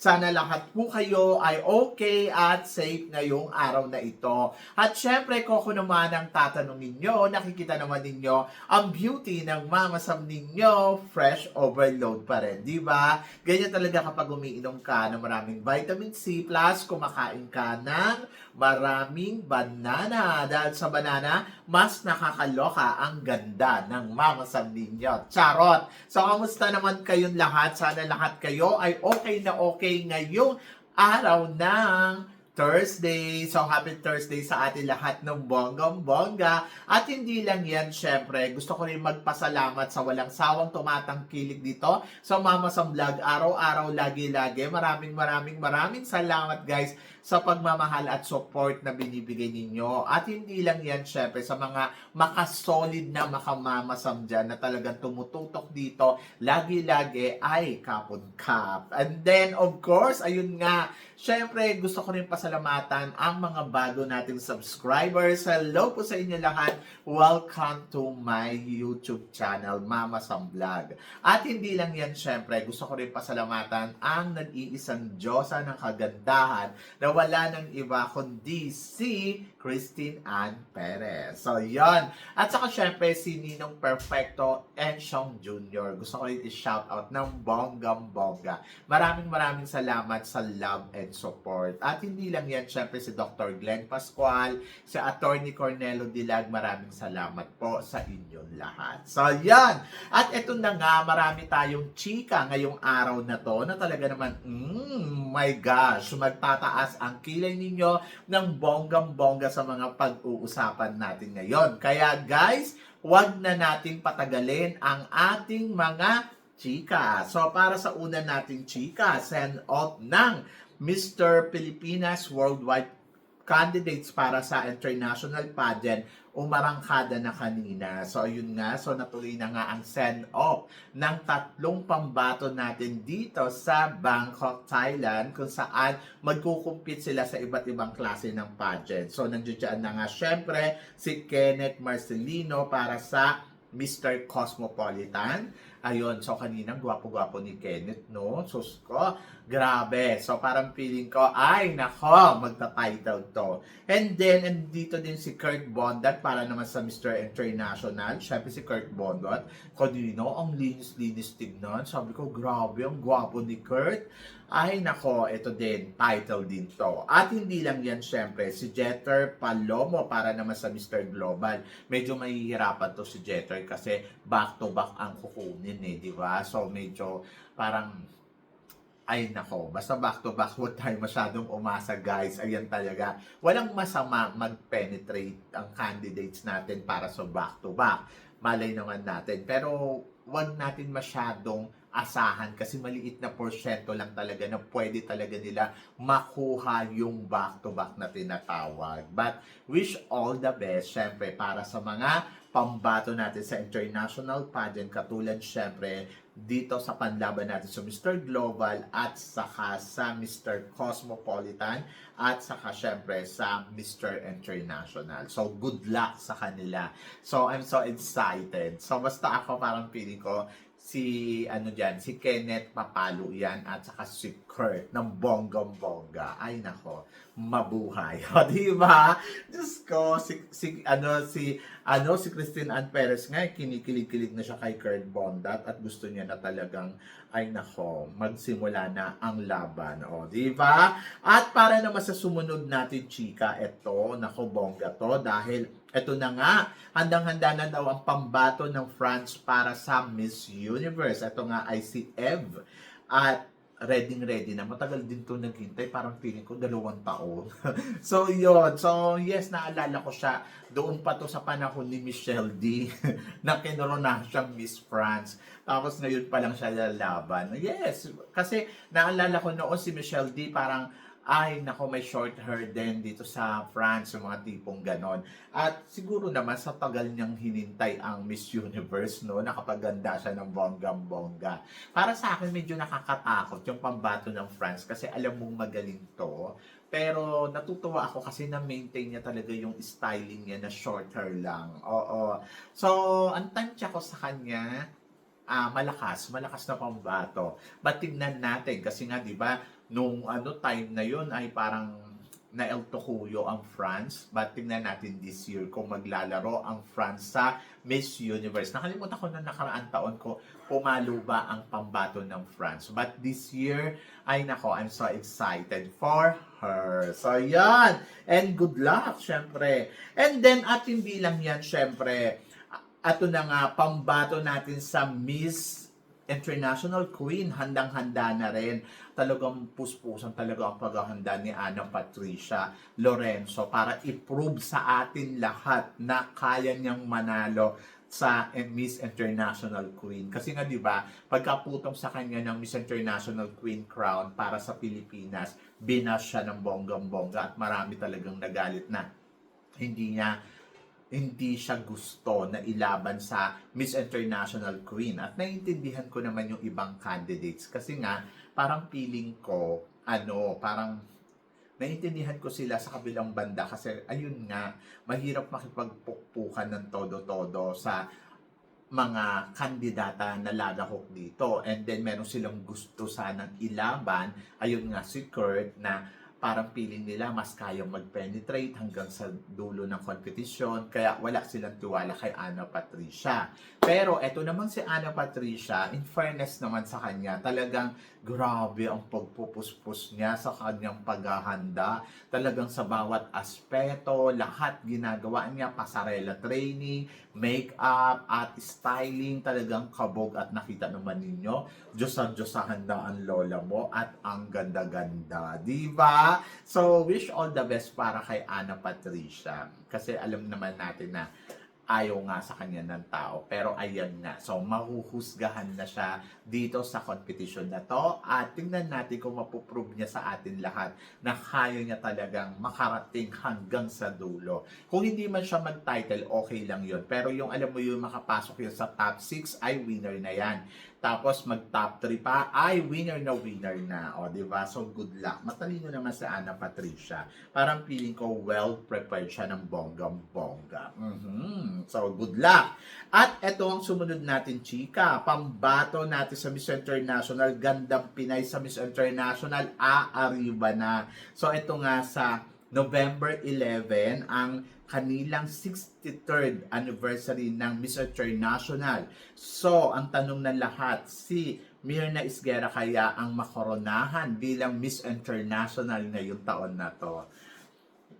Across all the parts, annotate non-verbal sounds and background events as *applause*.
Sana lahat po kayo ay okay at safe ngayong araw na ito. At syempre, ako naman ang tatanungin nyo, nakikita naman ninyo ang beauty ng Mama Sam ninyo, fresh overload pa rin. Di ba? Ganyan talaga kapag umiinom ka ng maraming vitamin C plus kumakain ka ng maraming banana. Dahil sa banana, mas nakakaloka ang ganda ng Mama Sam ninyo. Charot! So, kamusta naman kayong lahat? Sana lahat kayo ay okay na okay ngayong araw ng Thursday. So, happy Thursday sa atin lahat ng bonggang-bongga. At hindi lang yan, syempre, gusto ko rin magpasalamat sa walang sawang tumatangkilik dito sa Mama Sam Vlog. Araw-araw, lagi-lagi. Maraming maraming maraming salamat, guys, sa pagmamahal at support na binibigay ninyo. At hindi lang yan, syempre, sa mga makasolid na makamamasam dyan na talagang tumututok dito, lagi-lagi ay kapon kap. And then, of course, ayun nga, syempre, gusto ko rin pasalamatan ang mga bago nating subscribers. Hello po sa inyo lahat. Welcome to my YouTube channel, Mama Sam Vlog. At hindi lang yan, syempre, gusto ko rin pasalamatan ang nag-iisang Diyosa ng kagandahan na wala ng iba kundi si Christine Ann Perez. So, yon. At saka, syempre, si Ninong Perfecto and Sean Jr. Gusto ko rin i-shout out ng bonggam-bongga. Maraming maraming salamat sa love and support. At hindi lang yan, syempre, si Dr. Glenn Pascual, si Attorney Cornelo Dilag, maraming salamat po sa inyong lahat. So, yan. At eto na nga, marami tayong chika ngayong araw na to na talaga naman, mm, my gosh, magtataas ang kilay ninyo ng bonggang-bongga sa mga pag-uusapan natin ngayon. Kaya guys, wag na nating patagalin ang ating mga chika. So para sa una nating chika, send off ng Mr. Pilipinas Worldwide candidates para sa international pageant umarangkada na kanina. So, ayun nga. So, natuloy na nga ang send-off ng tatlong pambato natin dito sa Bangkok, Thailand, kung saan magkukumpit sila sa iba't ibang klase ng pageant. So, nandiyan na nga syempre si Kenneth Marcelino para sa Mr. Cosmopolitan. Ayun, so kanina gwapo-gwapo ni Kenneth, no? Sus ko, grabe. So parang feeling ko, ay, nako, magta-title to. And then, andito din si Kurt Bondat para naman sa Mr. International. Siyempre si Kurt Bondat. Kanino, ang linis-linis tignan. Sabi ko, grabe, ang gwapo ni Kurt. Ay, nako, ito din, title din to. At hindi lang yan, syempre, si Jeter Palomo para naman sa Mr. Global. Medyo mahihirapan to si Jeter kasi back-to-back ang kukunin eh, di ba? So, medyo parang ay nako, basta back to back, huwag tayo masyadong umasa guys. Ayan talaga. Walang masama mag-penetrate ang candidates natin para sa back to back. Malay naman natin. Pero wag natin masyadong asahan kasi maliit na porsyento lang talaga na pwede talaga nila makuha yung back-to-back na tinatawag. But wish all the best, syempre, para sa mga pambato natin sa international pageant, katulad syempre dito sa panlaban natin sa Mr. Global at saka sa Mr. Cosmopolitan at saka syempre sa Mr. International. So good luck sa kanila. So I'm so excited. So basta ako parang feeling ko si ano diyan, si Kenneth Papalo yan at saka si Kurt ng bonggong-bongga. Ay nako, mabuhay. *laughs* O di ba? Diyos ko, si, si ano si ano si Christine Ann Perez nga kinikilig-kilig na siya kay Kurt Bondat at gusto niya na talagang ay nako, magsimula na ang laban. O di ba? At para naman sa sumunod natin chika, eto, nako bongga to dahil eto na nga, handang-handa na daw ang pambato ng France para sa Miss Universe. Ito nga ay si Eve. At ready-ready na. Matagal din to naghintay. Parang feeling ko dalawang taon. *laughs* so, yun. So, yes, naalala ko siya. Doon pa to sa panahon ni Michelle D. *laughs* na kinoronahan siyang Miss France. Tapos ngayon pa lang siya lalaban. Yes. Kasi naalala ko noon si Michelle D. parang ay nako may short hair din dito sa France, yung mga tipong ganon. At siguro naman sa tagal niyang hinintay ang Miss Universe, no, nakapaganda siya ng bonggang-bongga. Para sa akin, medyo nakakatakot yung pambato ng France kasi alam mong magaling to. Pero natutuwa ako kasi na-maintain niya talaga yung styling niya na short hair lang. Oo. So, ang tansya ko sa kanya, ah malakas, malakas na pambato. But tignan natin kasi nga 'di ba nung ano time na yun ay parang na El Tocuyo ang France. But tignan natin this year kung maglalaro ang France sa Miss Universe. Nakalimutan ko na nakaraan taon ko pumalo ba ang pambato ng France. But this year, ay nako, I'm so excited for her. So yan. And good luck, syempre. And then, at hindi lang yan, syempre, ato na nga, pambato natin sa Miss International Queen, handang-handa na rin. Talagang puspusan talaga ang paghahanda ni Ana Patricia Lorenzo para i-prove sa atin lahat na kaya niyang manalo sa Miss International Queen. Kasi nga 'di ba, pagkaputong sa kanya ng Miss International Queen crown para sa Pilipinas, binas siya ng bonggang-bongga at marami talagang nagalit na hindi niya hindi siya gusto na ilaban sa Miss International Queen. At naiintindihan ko naman yung ibang candidates kasi nga parang feeling ko ano, parang naiintindihan ko sila sa kabilang banda kasi ayun nga, mahirap makipagpukpukan ng todo-todo sa mga kandidata na lalahok dito. And then meron silang gusto sanang ilaban, ayun nga si Kurt na parang feeling nila mas kayang mag-penetrate hanggang sa dulo ng competition kaya wala silang tiwala kay Ana Patricia. Pero eto naman si Ana Patricia, in fairness naman sa kanya, talagang grabe ang pagpupuspos niya sa kanyang paghahanda. Talagang sa bawat aspeto, lahat ginagawa niya, pasarela training, make-up, at styling, talagang kabog at nakita naman ninyo, Diyos ang Diyos sa handa ang lola mo at ang ganda-ganda. Di ba? So, wish all the best para kay Ana Patricia. Kasi alam naman natin na ayaw nga sa kanya ng tao. Pero ayan nga. So, mahuhusgahan na siya dito sa competition na to. At tingnan natin kung mapuprove niya sa atin lahat na kaya niya talagang makarating hanggang sa dulo. Kung hindi man siya mag-title, okay lang yun. Pero yung alam mo yun, makapasok yun sa top 6, ay winner na yan. Tapos mag-top 3 pa, ay winner na winner na. O, di ba? So, good luck. Matalino naman si Ana Patricia. Parang feeling ko well-prepared siya ng bonggang-bongga. Mhm. So, good luck. At ito ang sumunod natin, chika. Pambato natin sa Miss International. Gandang Pinay sa Miss International. Aariba na. So, ito nga sa November 11, ang kanilang 63rd anniversary ng Miss International. So, ang tanong ng lahat, si Mirna Isguera kaya ang makoronahan bilang Miss International ngayong taon na to?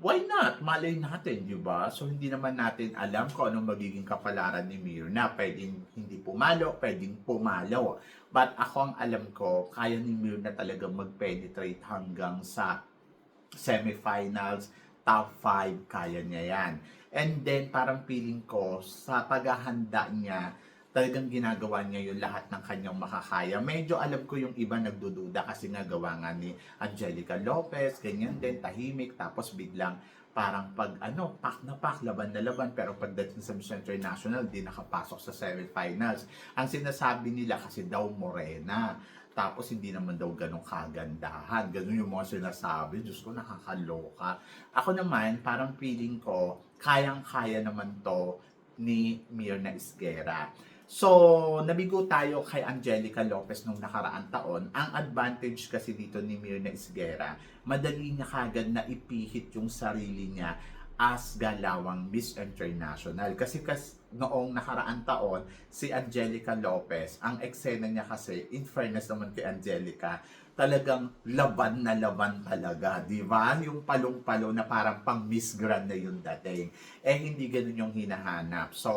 Why not? Malay natin, di ba? So, hindi naman natin alam kung anong magiging kapalaran ni Mirna. Pwedeng hindi pumalo, pwedeng pumalo. But ako ang alam ko, kaya ni Mirna talaga mag-penetrate hanggang sa semifinals, top 5, kaya niya yan. And then, parang feeling ko, sa paghahanda niya, talagang ginagawa niya yung lahat ng kanyang makakaya. Medyo alam ko yung iba nagdududa kasi nga gawa nga ni Angelica Lopez, ganyan din, tahimik, tapos biglang parang pag ano, pak na pak, laban na laban, pero pagdating sa Miss International, di nakapasok sa semifinals. Ang sinasabi nila kasi daw morena. Tapos hindi naman daw ganong kagandahan. Ganun yung mga sinasabi. Diyos ko, nakakaloka. Ako naman, parang feeling ko, kayang-kaya naman to ni Mirna Isguera. So, nabigo tayo kay Angelica Lopez nung nakaraan taon. Ang advantage kasi dito ni Mirna Isguera, madali niya kagad na ipihit yung sarili niya as galawang Miss International. Kasi kas noong nakaraan taon, si Angelica Lopez, ang eksena niya kasi, in fairness naman kay Angelica, talagang laban na laban talaga, di ba? Yung palong-palo na parang pang Miss Grand na yung dating. Eh, hindi ganun yung hinahanap. So,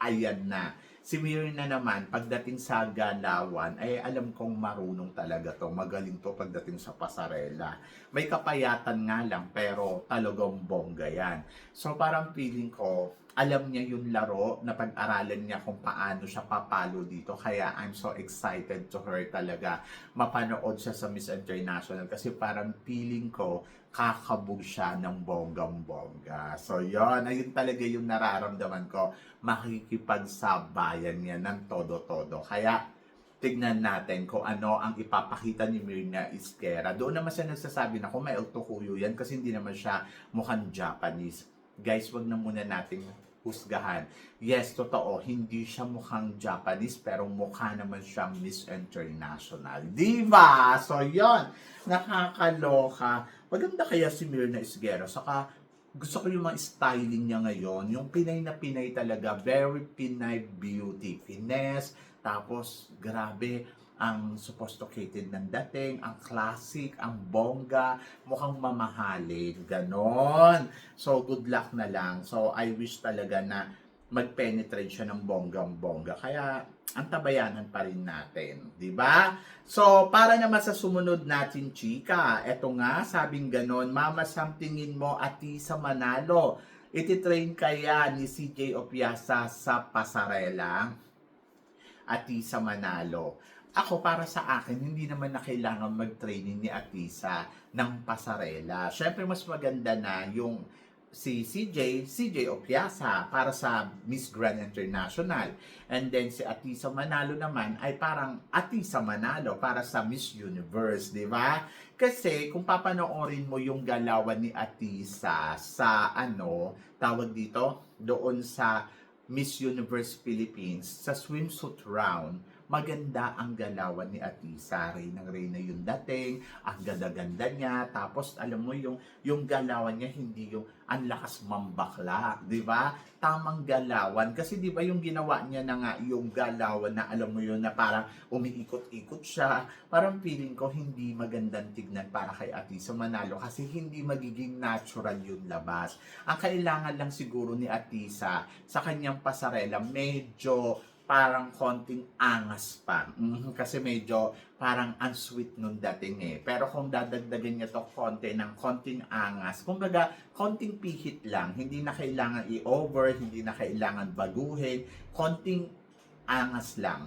ayan na. Si Mirna naman, pagdating sa galawan, ay alam kong marunong talaga to. Magaling to pagdating sa pasarela. May kapayatan nga lang, pero talagang bongga yan. So parang feeling ko, alam niya yung laro, na pag-aralan niya kung paano siya papalo dito. Kaya I'm so excited to her talaga mapanood siya sa Miss International kasi parang feeling ko kakabog siya ng bonggang-bongga. So yon ayun talaga yung nararamdaman ko, makikipagsabayan niya ng todo-todo. Kaya tignan natin kung ano ang ipapakita ni Mirna Iskera. Doon naman siya nagsasabi na kung may autokuyo yan kasi hindi naman siya mukhang Japanese. Guys, wag na muna nating husgahan. Yes, totoo, hindi siya mukhang Japanese pero mukha naman siya Miss International. Diba? So, yon Nakakaloka. Maganda kaya si Mirna Isguero. Saka, gusto ko yung mga styling niya ngayon. Yung Pinay na Pinay talaga. Very Pinay beauty. Finesse. Tapos, grabe ang sophisticated ng dating, ang classic, ang bongga, mukhang mamahalin, ganon. So, good luck na lang. So, I wish talaga na mag-penetrate siya ng bonggang-bongga. Kaya, ang tabayanan pa rin natin. di ba? So, para naman sa sumunod natin, chika, eto nga, sabing ganon, mama, somethingin mo, ati sa Manalo. Ititrain kaya ni CJ Opiasa sa pasarela? Atisa Manalo. Ako, para sa akin, hindi naman na kailangan mag-training ni Atisa ng pasarela. Siyempre, mas maganda na yung si CJ, CJ Opiasa para sa Miss Grand International. And then si Atisa Manalo naman ay parang Atisa Manalo para sa Miss Universe, di ba? Kasi kung papanoorin mo yung galawan ni Atisa sa ano, tawag dito, doon sa Miss Universe Philippines, sa swimsuit round, maganda ang galawan ni Atisa. Reynang Reyna yung dating, ang ganda-ganda niya, tapos alam mo yung yung galawan niya hindi yung ang lakas mambakla, 'di ba? Tamang galawan kasi 'di ba yung ginawa niya na nga yung galawan na alam mo yun na parang umiikot-ikot siya. Parang feeling ko hindi magandang tignan para kay Atisa Manalo kasi hindi magiging natural yung labas. Ang kailangan lang siguro ni Atisa sa kanyang pasarela medyo parang konting angas pa. Mhm, *laughs* Kasi medyo parang unsweet nung dating eh. Pero kung dadagdagan niya to konti ng konting angas, kumbaga konting pihit lang, hindi na kailangan i-over, hindi na kailangan baguhin, konting angas lang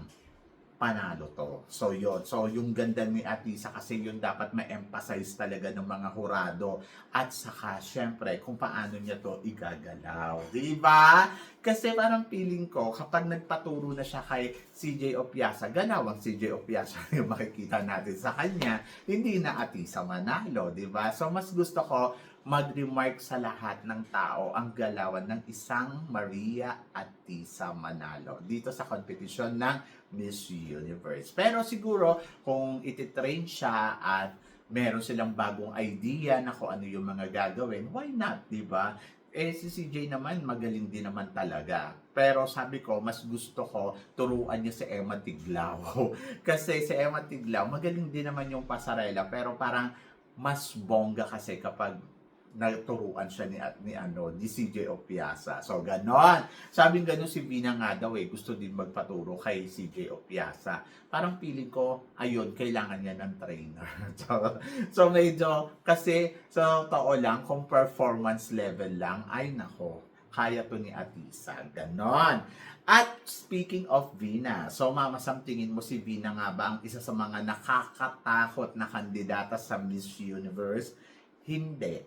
panalo to. So yon So yung ganda ni Atisa kasi yun dapat ma-emphasize talaga ng mga hurado at saka syempre kung paano niya to igagalaw. Di ba? Kasi parang feeling ko kapag nagpaturo na siya kay CJ Opiasa, ganawang CJ Opiasa *laughs* yung makikita natin sa kanya, hindi na Atisa manalo, di ba? So mas gusto ko mag-remark sa lahat ng tao ang galawan ng isang Maria Atisa Manalo dito sa kompetisyon ng Miss Universe. Pero siguro kung ititrain siya at meron silang bagong idea na kung ano yung mga gagawin, why not, di ba? Eh, si CJ naman, magaling din naman talaga. Pero sabi ko, mas gusto ko turuan niya si Emma Tiglao. *laughs* Kasi si Emma Tiglao, magaling din naman yung pasarela. Pero parang mas bongga kasi kapag naturuan siya ni, ni ano ni CJ Opiasa. So ganon. Sabing ganon si Vina nga daw eh gusto din magpaturo kay CJ Opiasa. Parang feeling ko ayun kailangan niya ng trainer. *laughs* so, so medyo kasi sa so, totoo lang kung performance level lang ay nako kaya to ni Atisa. Ganon. At speaking of Vina, so mama, tingin mo si Vina nga ba ang isa sa mga nakakatakot na kandidata sa Miss Universe? Hindi.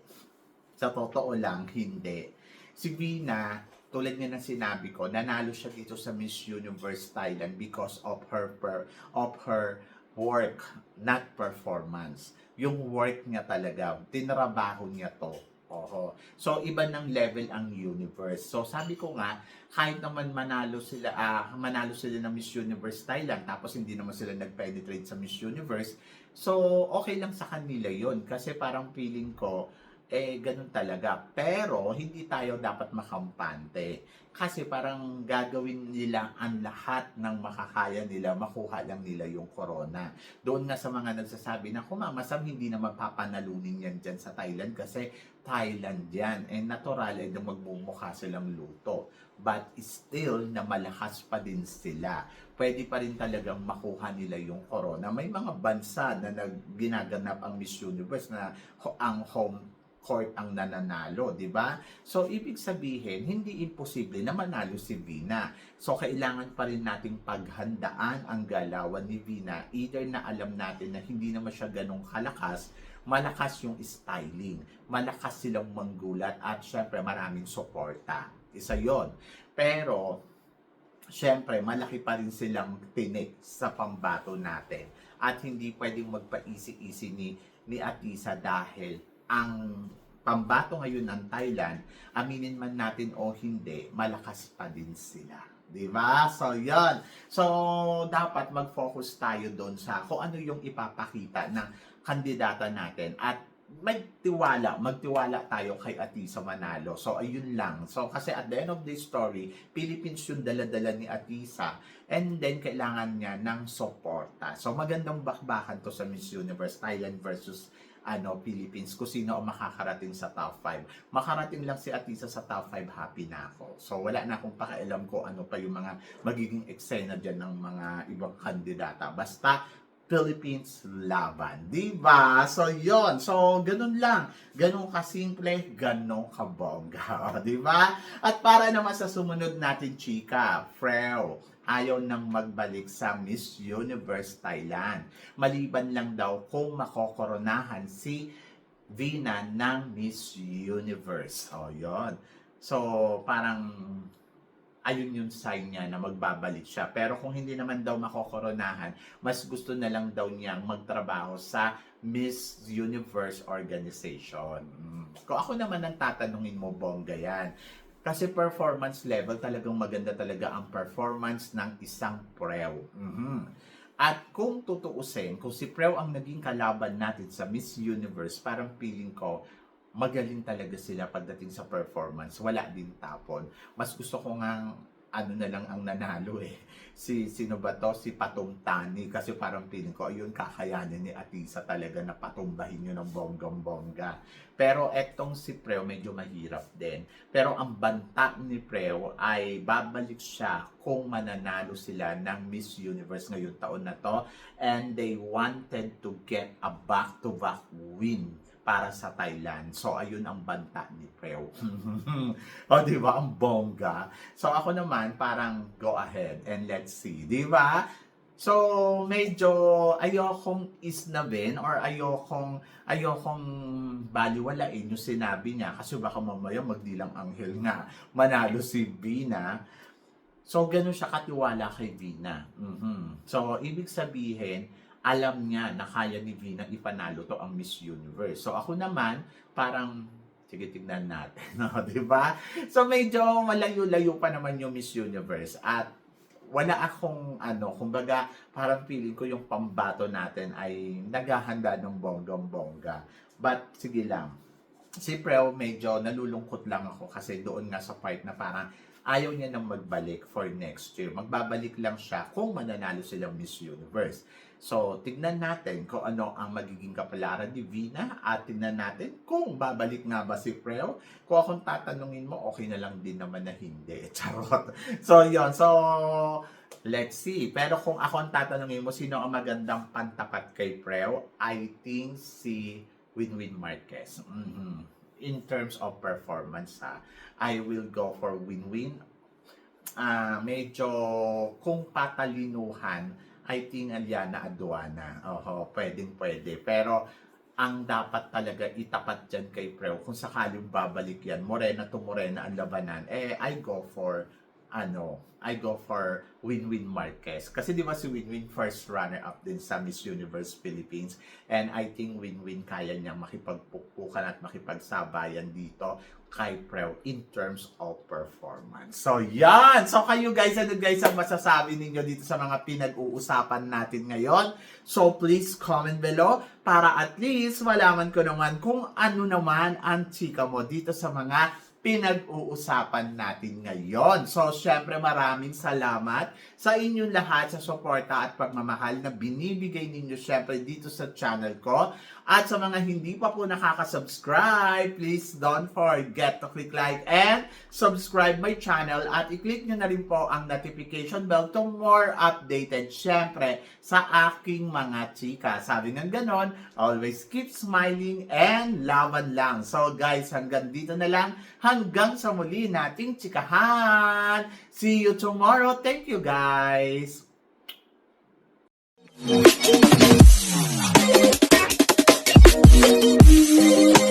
Sa totoo lang, hindi. Si Vina, tulad nga ng sinabi ko, nanalo siya dito sa Miss Universe Thailand because of her per, of her work, not performance. Yung work niya talaga, tinrabaho niya to. Oho. So, iba ng level ang universe. So, sabi ko nga, kahit naman manalo sila, ah, manalo sila ng Miss Universe Thailand, tapos hindi naman sila nag-penetrate sa Miss Universe, so, okay lang sa kanila yon Kasi parang feeling ko, eh, ganun talaga. Pero, hindi tayo dapat makampante. Kasi parang gagawin nila ang lahat ng makakaya nila, makuha lang nila yung corona. Doon nga sa mga nagsasabi na, kumamasam, hindi na mapapanalunin yan dyan sa Thailand kasi Thailand yan. And natural, eh, na magmumukha silang luto. But still, na malakas pa din sila. Pwede pa rin talagang makuha nila yung corona. May mga bansa na nag, ginaganap ang Miss Universe na ang home court ang nananalo, di ba? So, ibig sabihin, hindi imposible na manalo si Vina. So, kailangan pa rin nating paghandaan ang galawan ni Vina. Either na alam natin na hindi naman siya ganong kalakas, malakas yung styling, malakas silang manggulat, at syempre maraming suporta. Isa yon Pero, syempre, malaki pa rin silang tinik sa pambato natin. At hindi pwedeng magpaisi-isi ni, ni Atisa dahil ang pambato ngayon ng Thailand, aminin man natin o hindi, malakas pa din sila. Di ba? So, yon So, dapat mag-focus tayo doon sa kung ano yung ipapakita ng kandidata natin at magtiwala, magtiwala tayo kay Atisa Manalo. So, ayun lang. So, kasi at the end of the story, Philippines yung dala-dala ni Atisa and then kailangan niya ng suporta. So, magandang bakbakan to sa Miss Universe Thailand versus ano Philippines kung sino ang makakarating sa top 5. Makarating lang si Atisa sa top 5, happy na ako. So wala na akong pakialam ko ano pa yung mga magiging eksena dyan ng mga ibang kandidata. Basta Philippines laban. Di ba? So, yon So, ganun lang. Ganun kasimple, ganun kabongga. *laughs* Di ba? At para naman sa sumunod natin, chika, Freo, ayaw nang magbalik sa Miss Universe Thailand. Maliban lang daw kung makokoronahan si Vina ng Miss Universe. O, yon So, parang ayun yung sign niya na magbabalik siya. Pero kung hindi naman daw makokoronahan, mas gusto na lang daw niyang magtrabaho sa Miss Universe Organization. Mm. Kung ako naman ang tatanungin mo, bongga yan. Kasi performance level, talagang maganda talaga ang performance ng isang preo. Mhm. At kung tutuusin, kung si Preo ang naging kalaban natin sa Miss Universe, parang feeling ko, magaling talaga sila pagdating sa performance. Wala din tapon. Mas gusto ko nga ano na lang ang nanalo eh. *laughs* Si sino ba to? Si Patung Tani kasi parang feeling ko ayun kakayanin ni Atisa talaga na patumbahin yun ng bonggang-bongga. Pero etong si Preo medyo mahirap din. Pero ang banta ni Preo ay babalik siya kung mananalo sila ng Miss Universe ngayong taon na to and they wanted to get a back-to-back win para sa Thailand. So, ayun ang banta ni Preo. *laughs* o, di ba? Ang bongga. So, ako naman, parang go ahead and let's see. Di ba? So, medyo ayokong isnabin or ayokong, ayokong baliwalain yung sinabi niya kasi baka mamaya magdilang anghel nga manalo si Bina. So, ganun siya katiwala kay Vina. Mhm. So, ibig sabihin, alam niya na kaya ni Vina ipanalo to ang Miss Universe. So, ako naman, parang, sige, tignan natin. *laughs* No? di ba? So, medyo malayo-layo pa naman yung Miss Universe. At wala akong, ano, kumbaga, parang feeling ko yung pambato natin ay naghahanda ng bonggang-bongga. But, sige lang. Si Preo, medyo nalulungkot lang ako kasi doon nga sa part na parang ayaw niya nang magbalik for next year. Magbabalik lang siya kung mananalo silang Miss Universe. So, tignan natin kung ano ang magiging kapalaran ni Vina at tignan natin kung babalik nga ba si Preo. Kung akong tatanungin mo, okay na lang din naman na hindi. *laughs* Charot. So, yon So, let's see. Pero kung ako ang tatanungin mo, sino ang magandang pantapat kay Preo? I think si Winwin Marquez. Mhm. In terms of performance, ha, I will go for Winwin. Ah, medyo kung patalinuhan, I think Aliana Aduana. Oho, pwedeng pwede. Pero ang dapat talaga itapat dyan kay Preo, kung sakaling babalik yan, Morena to Morena ang labanan, eh, I go for, ano, I go for Winwin Marquez. Kasi di ba si Winwin first runner-up din sa Miss Universe Philippines. And I think Winwin kaya niya makipagpukpukan at makipagsabayan dito kay Preo in terms of performance. So, yan! So, kayo guys, ano guys ang masasabi ninyo dito sa mga pinag-uusapan natin ngayon? So, please comment below para at least malaman ko naman kung ano naman ang chika mo dito sa mga pinag-uusapan natin ngayon. So, syempre maraming salamat sa inyong lahat sa suporta at pagmamahal na binibigay ninyo syempre dito sa channel ko. At sa mga hindi pa po nakaka-subscribe, please don't forget to click like and subscribe my channel at i-click nyo na rin po ang notification bell to more updated syempre sa aking mga chika. Sabi ng ganon, always keep smiling and laban lang. So guys, hanggang dito na lang hanggang sa muli nating tsikahan. See you tomorrow. Thank you guys. Thank you.